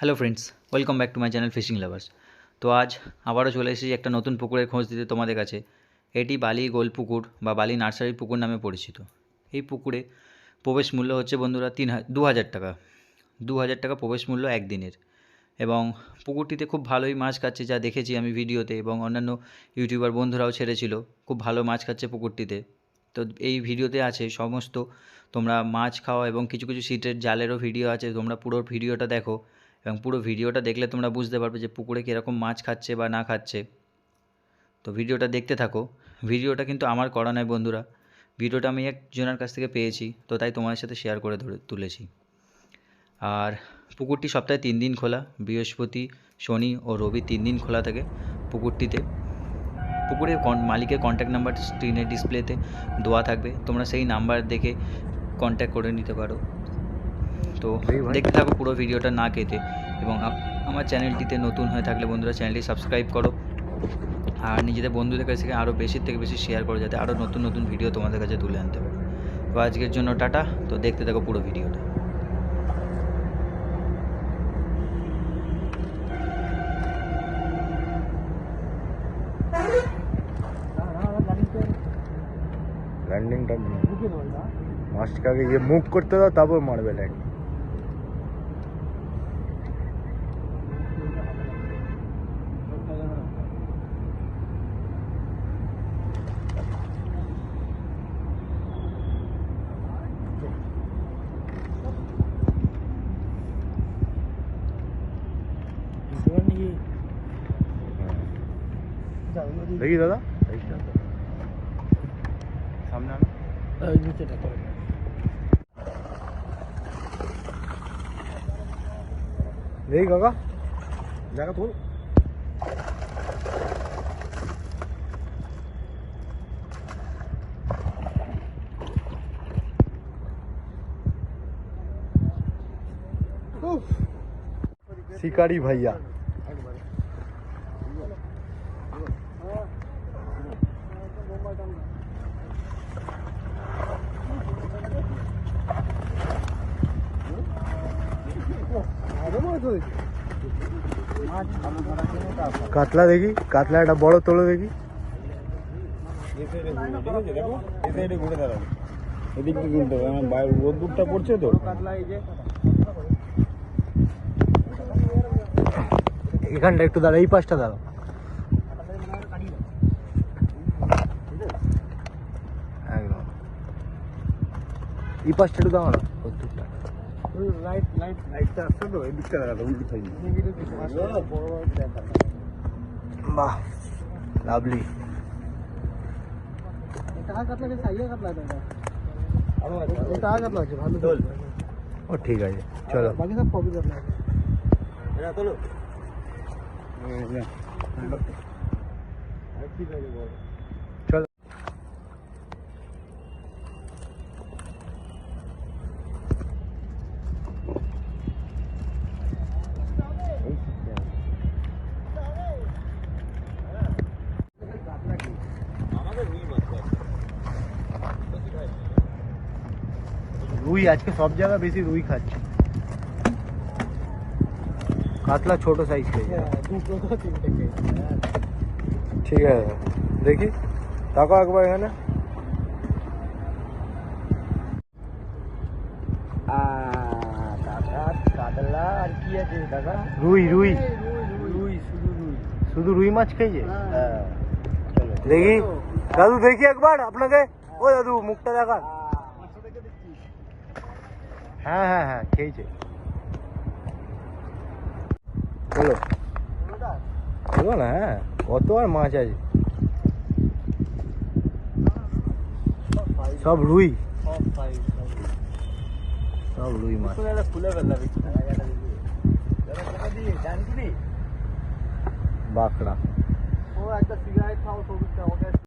Hello friends welcome back to my channel fishing lovers তো আজ আবারও চলে এসেছি একটা নতুন পুকুরের খোঁজ দিতে তোমাদের কাছে। এটি বালি গোল পুকুর বা বালি নার্সারির পুকুর নামে পরিচিত। এই পুকুরে প্রবেশ মূল্য হচ্ছে বন্ধুরা তিন দু হাজার টাকা। দু হাজার টাকা প্রবেশ মূল্য একদিনের। এবং পুকুরটিতে খুব ভালোই মাছ খাচ্ছে যা দেখেছি আমি ভিডিওতে এবং অন্যান্য ইউটিউবার বন্ধুরাও ছেড়েছিল, খুব ভালো মাছ খাচ্ছে পুকুরটিতে। তো এই ভিডিওতে আছে সমস্ত তোমরা মাছ খাওয়া এবং কিছু কিছু সিটের জালেরও ভিডিও আছে, তোমরা পুরো ভিডিওটা দেখো। এবং পুরো ভিডিওটা দেখলে তোমরা বুঝতে পারবে যে পুকুরে কীরকম মাছ খাচ্ছে বা না খাচ্ছে। তো ভিডিওটা দেখতে থাকো। ভিডিওটা কিন্তু আমার করা নয় বন্ধুরা। ভিডিওটা আমি একজনের কাছ থেকে পেয়েছি, তো তাই তোমাদের সাথে শেয়ার করে ধরে তুলেছি। আর পুকুরটি সপ্তাহে তিন দিন খোলা, বৃহস্পতি, শনি ও রবি তিন দিন খোলা থাকে পুকুরটিতে। পুকুরের মালিকের কন্ট্যাক্ট নাম্বার স্ক্রিনে ডিসপ্লেতে দেওয়া থাকবে। তোমরা সেই নাম্বার দেখে কন্ট্যাক্ট করে নিতে পারো। তো দেখতে থাকো পুরো ভিডিওটা না কেটে। এবং আমার চ্যানেলটিতে নতুন হয়ে থাকলে বন্ধুরা চ্যানেলটি সাবস্ক্রাইব করো। আর নিজেদের বন্ধুদের কাছ থেকে আরও বেশির থেকে বেশি শেয়ার করো যাতে আরও নতুন নতুন ভিডিও তোমাদের কাছে তুলে আনতে পারো। তো আজকের জন্য টাটা। তো দেখতে থাকো পুরো ভিডিওটা। ল্যান্ডিংটা মাছটাকে আগে ইয়ে মুভ করতে দাও তারপর देखिए दादा। सामने आना नीचे काका जाकर थोड़ा शिकारी भैया। কাতলা দেখি, কাতলা একটা বড় তোলো দেখি। এদিক হবে আমার বাইরে রোদ্দুরটা পড়ছে তো এখানটা একটু দাঁড়া এই পাশটা দাঁড়াও। এই পাশটা একটু দাঁড়াও না কতটুকটা লাইট লাইট লাইটটা আসছে তো এদিকটা দেখাতো উল্টো সাইড বাহ লাভলি ও ঠিক আছে চলো চলো রুই আজকে সব জায়গা বেশি রুই খাচ্ছে। কাতলা ছোট সাইজ খেয়ে ঠিক আছে দেখি। তাকাও একবার এখানে। কাতলা আর কি আছে দাদা? রুই রুই। রুই শুধু রুই। শুধু রুই মাছ খেয়েছে হ্যাঁ। দেখি। দাদু দেখি একবার আপনাকে। ও দাদু মুখটা দেখান। হ্যাঁ হ্যাঁ হ্যাঁ খেয়েছে বলো বলো না হ্যাঁ কত আর মাছ আছে সব রুই সব রুই মাছ খুলে ফেললাম বাঁকড়া ও একটা সিগারেট খাও সবুজটা ওকে